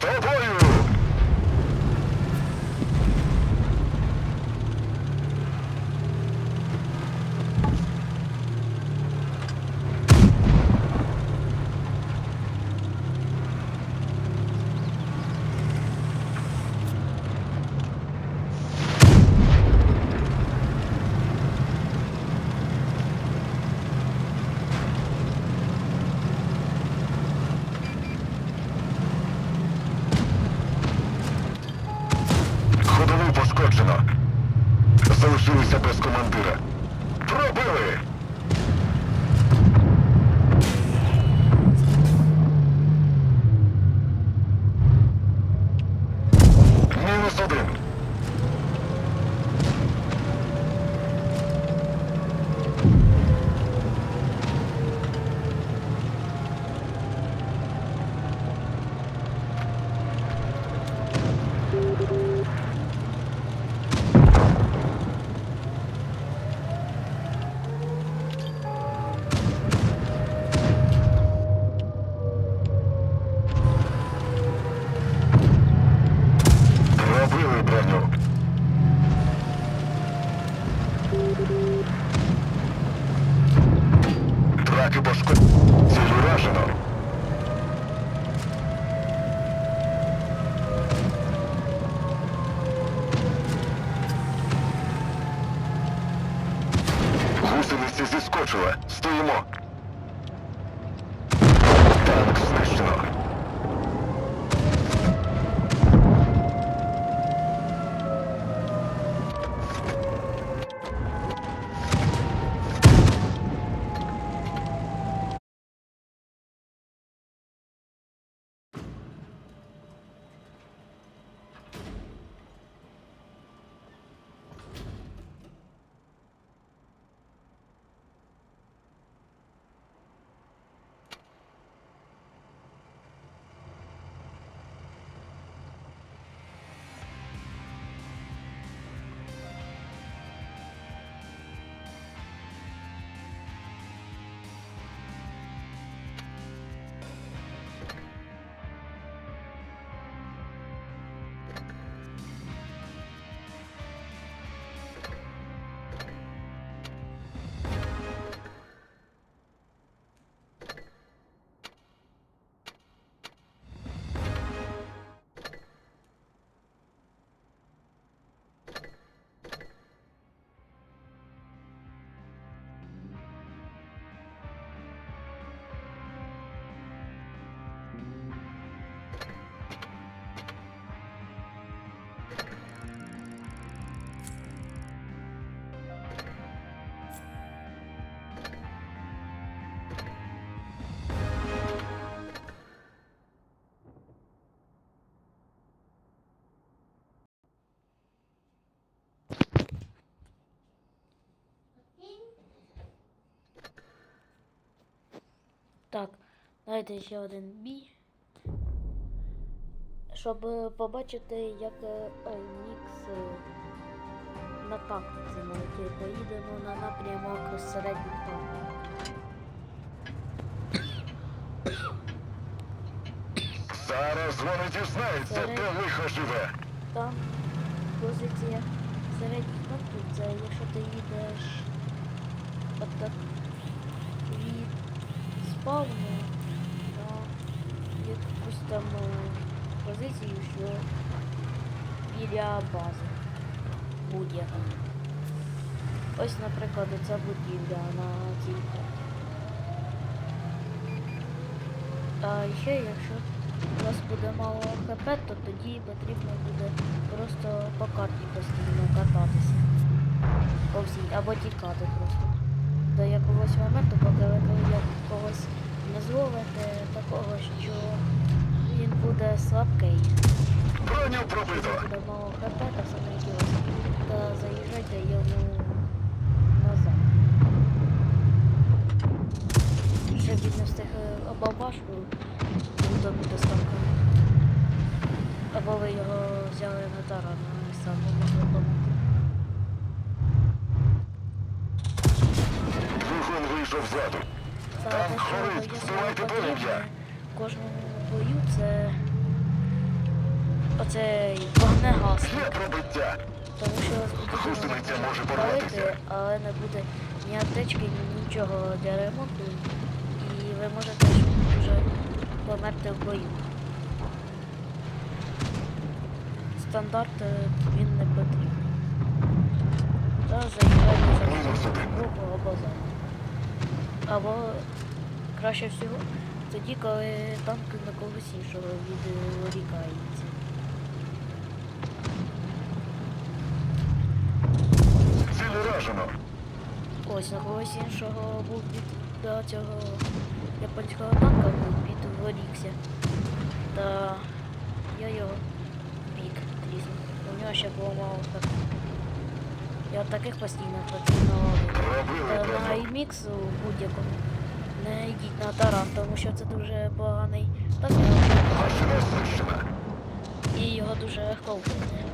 Vovô! Гусениця. Стоїмо. Так, дайте ще один бій. Щоб е, побачити, як е, е, Нікс на тактиці навіть поїдемо на напрямок середніх танків. Зараз вони дізнаються, Це- де лихо живе. Там позиція середніх танків, це якщо ти їдеш отак від спавну на якусь там е, позицію, що біля бази будь-яка. Ось, наприклад, ця будівля на цій карті. А ще якщо у вас буде мало хп, то тоді потрібно буде просто по карті постійно кататися. По всій, або тікати просто. До якогось моменту, поки ви когось не зловите такого, що він буде слабкий. Броню пробито. буде мало хп, саме і у вас, то заїжджайте йому назад. Щоб він не встиг е, або вашу утопити. Або ви його взяли на таран і сам не могли. Вийшов ззаду. Там обов'язково здавайте полум'я. в кожному бою, це оцей вогнегасник. Є пробиття. Тому що Гусениця може порватися. але не буде ні аптечки, ні нічого для ремонту. І ви можете вже померти в бою. Стандарт е, він не потрібен. Та заїжджайте за другого за. Або краще всього тоді, коли танк на когось іншого відволікається. Ціль уражено. Ось на когось іншого був від до цього японського танка був підворікся. Та я його бік тріснув. У нього ще було мало так. Я таких постійно потрібно Пробили на певно. імікс у будь-якому. Не йдіть на таран, тому що це дуже поганий так і його дуже легко вбити.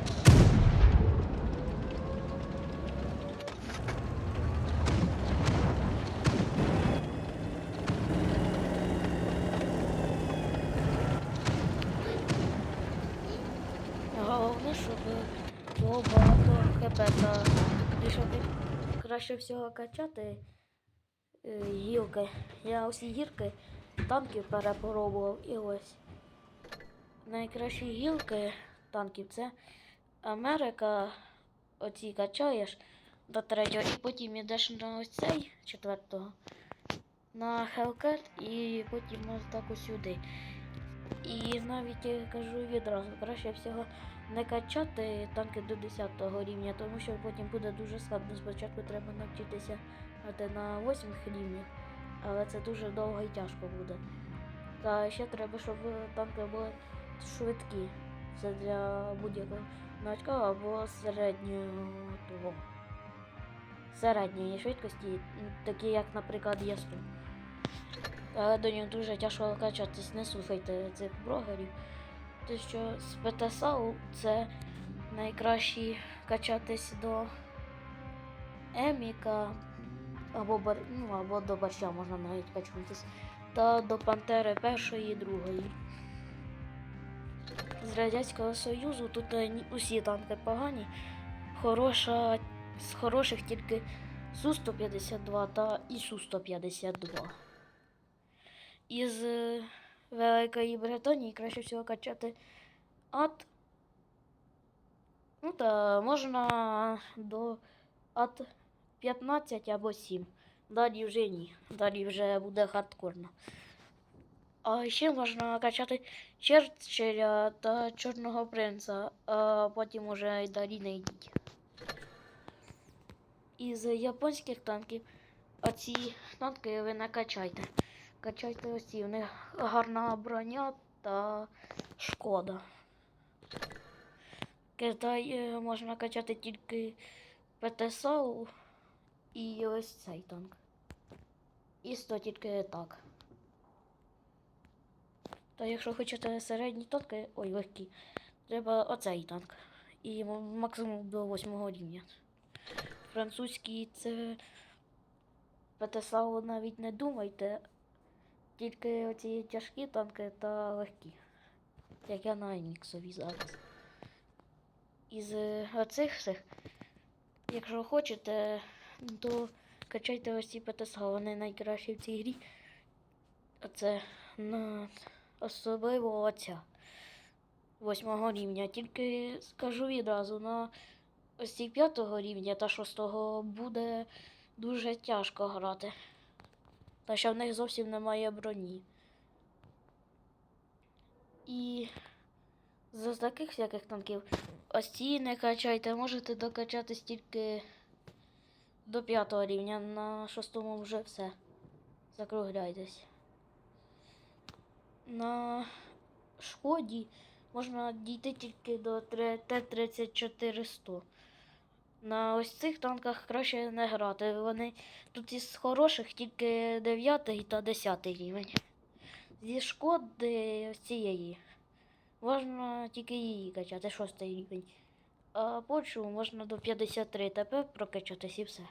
Головне, щоб було і щоб краще всього качати е, гілки. Я усі гірки танків перепробував і ось. Найкращі гілки танків це Америка. Оці качаєш до третього, і потім йдеш на ось цей четвертого. На Hellcat і потім ось так ось сюди. І навіть я кажу відразу, краще всього не качати танки до 10 рівня, тому що потім буде дуже складно. Спочатку треба навчитися на 8 рівнях, але це дуже довго і тяжко буде. Та ще треба, щоб танки були швидкі. Це для будь-якого новачка або середнього того. Середньої швидкості, такі як, наприклад, Яструб. Але до нього дуже тяжко качатись, не слухайте цих блогерів. Те, що з ПТСАУ це найкраще качатись до Еміка або, бар... ну, або до борща можна навіть качнутись. Та до Пантери першої і другої. З Радянського Союзу тут е, усі танки погані. Хороша, з хороших тільки Су-152 та Ісу-152. Із е, Великої Британії краще всього качати ат. Ну та можна до ат 15 або 7. Далі вже ні. Далі вже буде хардкорно. А ще можна качати Черчилля та Чорного принца, а потім уже й далі не йдіть. Із японських танків оці танки ви не качайте. Ці, у них гарна броня та шкода. Китай е, можна качати тільки ПТСАУ і ось цей танк. І 100 тільки так. Та якщо хочете середні танки, ой, легкі, треба оцей танк. І максимум до 8 рівня. Французький це ПТСАУ навіть не думайте. Тільки оці тяжкі танки та легкі. Як я на Еміксові зараз. Із е, оцих всіх, якщо хочете, то качайте ось ці ПТСА, вони найкращі в цій грі. Оце на особливо оця восьмого рівня. Тільки скажу відразу, на ось цій п'ятого рівня та шостого буде дуже тяжко грати. Та що в них зовсім немає броні. І з таких всяких танків ось ці не качайте, можете докачатись тільки до п'ятого рівня, на шостому вже все. Закругляйтесь. На шкоді можна дійти тільки до Т-34-100. На ось цих танках краще не грати. Вони тут із хороших тільки 9 та 10 рівень. Зі шкоди цієї. Можна тільки її качати, 6 рівень. А почву можна до 53 ТП прокачатись і все.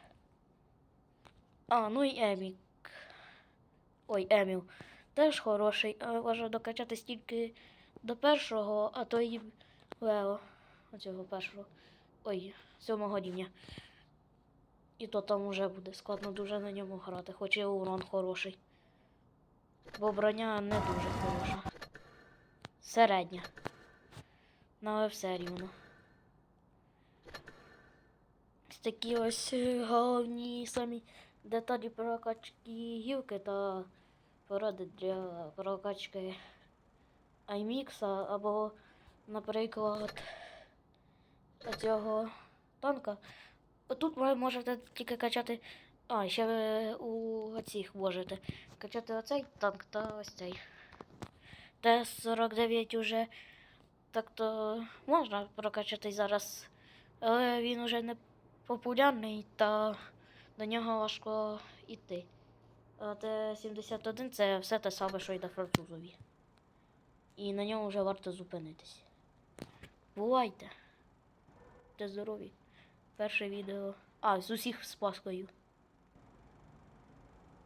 А, ну і Емік. Ой, Еміл. Теж хороший, але може докачатись тільки до першого, а то і Лео. Оцього першого. Ой, сьомого рівня. І то там уже буде складно дуже на ньому грати, хоч і урон хороший. Бо броня не дуже хороша. Середня. Але все рівно. Ось такі ось головні самі деталі прокачки гілки та поради для прокачки iMix або, наприклад, цього танка. Тут ви можете тільки качати. А, ще ви у цих можете качати оцей танк та ось цей. Т-49 уже так то можна прокачати зараз, але він уже не популярний та до нього важко йти. А Т-71 це все те саме, що й на французові. І на ньому вже варто зупинитись. Бувайте. Те здорові. Перше відео. А, з усіх з Паскою.